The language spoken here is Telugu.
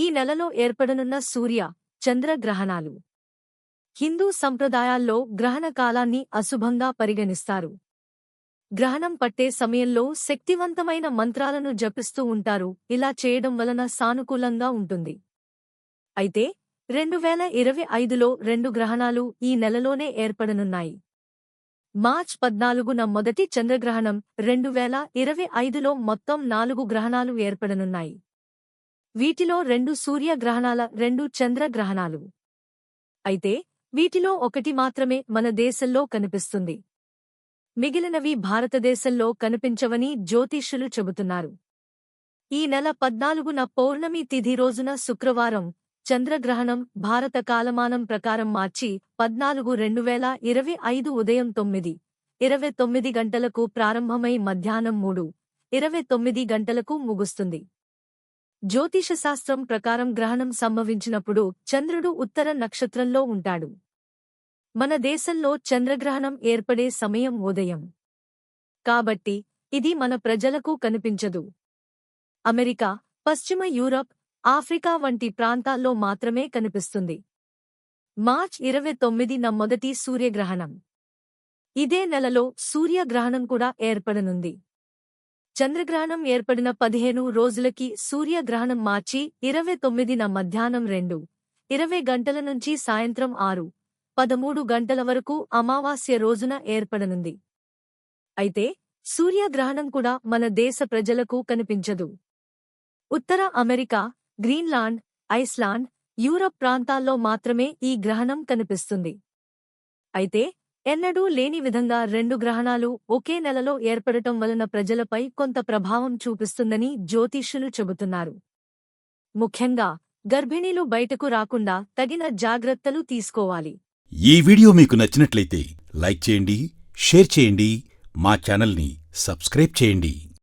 ఈ నెలలో ఏర్పడనున్న సూర్య చంద్ర గ్రహణాలు. హిందూ సంప్రదాయాల్లో గ్రహణ కాలాన్ని అశుభంగా పరిగణిస్తారు. గ్రహణం పట్టే సమయంలో శక్తివంతమైన మంత్రాలను జపిస్తూ ఉంటారు ఇలా చేయడం వలన సానుకూలంగా ఉంటుంది. అయితే రెండు వేల ఇరవై ఐదులో రెండు గ్రహణాలు ఈ నెలలోనే ఏర్పడనున్నాయి. మార్చ్ పద్నాలుగున మొదటి చంద్రగ్రహణం రెండు వేల ఇరవై ఐదులో మొత్తం నాలుగు గ్రహణాలు ఏర్పడనున్నాయి. వీటిలో రెండు సూర్యగ్రహణాల రెండు చంద్రగ్రహణాలు. అయితే వీటిలో ఒకటి మాత్రమే మన దేశంలో కనిపిస్తుంది. మిగిలినవి భారతదేశంలో కనిపించవని జ్యోతిష్యులు చెబుతున్నారు. ఈ నెల పద్నాలుగున పౌర్ణమి తిథి రోజున శుక్రవారం చంద్రగ్రహణం భారత కాలమానం ప్రకారం మార్చి పద్నాలుగు రెండు వేల ఇరవై ఐదు ఉదయం తొమ్మిది ఇరవై తొమ్మిది గంటలకు ప్రారంభమై మధ్యాహ్నం మూడు ఇరవై తొమ్మిది గంటలకు ముగుస్తుంది. జ్యోతిషశాస్త్రం ప్రకారం గ్రహణం సంభవించినప్పుడు చంద్రుడు ఉత్తర నక్షత్రంలో ఉంటాడు. మన దేశంలో చంద్రగ్రహణం ఏర్పడే సమయం ఉదయం. కాబట్టి ఇది మన ప్రజలకు కనిపించదు. అమెరికా పశ్చిమ యూరప్ ఆఫ్రికా వంటి ప్రాంతాల్లో మాత్రమే కనిపిస్తుంది. మార్చ్ ఇరవై తొమ్మిదిన మొదటి సూర్యగ్రహణం. ఇదే నెలలో సూర్యగ్రహణం కూడా ఏర్పడనుంది. చంద్రగ్రహణం ఏర్పడిన పదిహేను రోజులకి సూర్యగ్రహణం మార్చి ఇరవై తొమ్మిదిన మధ్యాహ్నం రెండు ఇరవై గంటల నుంచి సాయంత్రం ఆరు పదమూడు గంటల వరకు అమావాస్య రోజున ఏర్పడనుంది. అయితే సూర్యగ్రహణం కూడా మన దేశ ప్రజలకు కనిపించదు. ఉత్తర అమెరికా గ్రీన్లాండ్ ఐస్లాండ్ యూరప్ ప్రాంతాల్లో మాత్రమే ఈ గ్రహణం కనిపిస్తుంది. అయితే ఎన్నడూ లేని విధంగా రెండు గ్రహణాలు ఒకే నెలలో ఏర్పడటం వలన ప్రజలపై కొంత ప్రభావం చూపిస్తుందని జ్యోతిష్యులు చెబుతున్నారు. ముఖ్యంగా గర్భిణీలు బయటకు రాకుండా తగిన జాగ్రత్తలు తీసుకోవాలి. ఈ వీడియో మీకు నచ్చినట్లయితే లైక్ చేయండి షేర్ చేయండి మా ఛానల్ని సబ్స్క్రైబ్ చేయండి.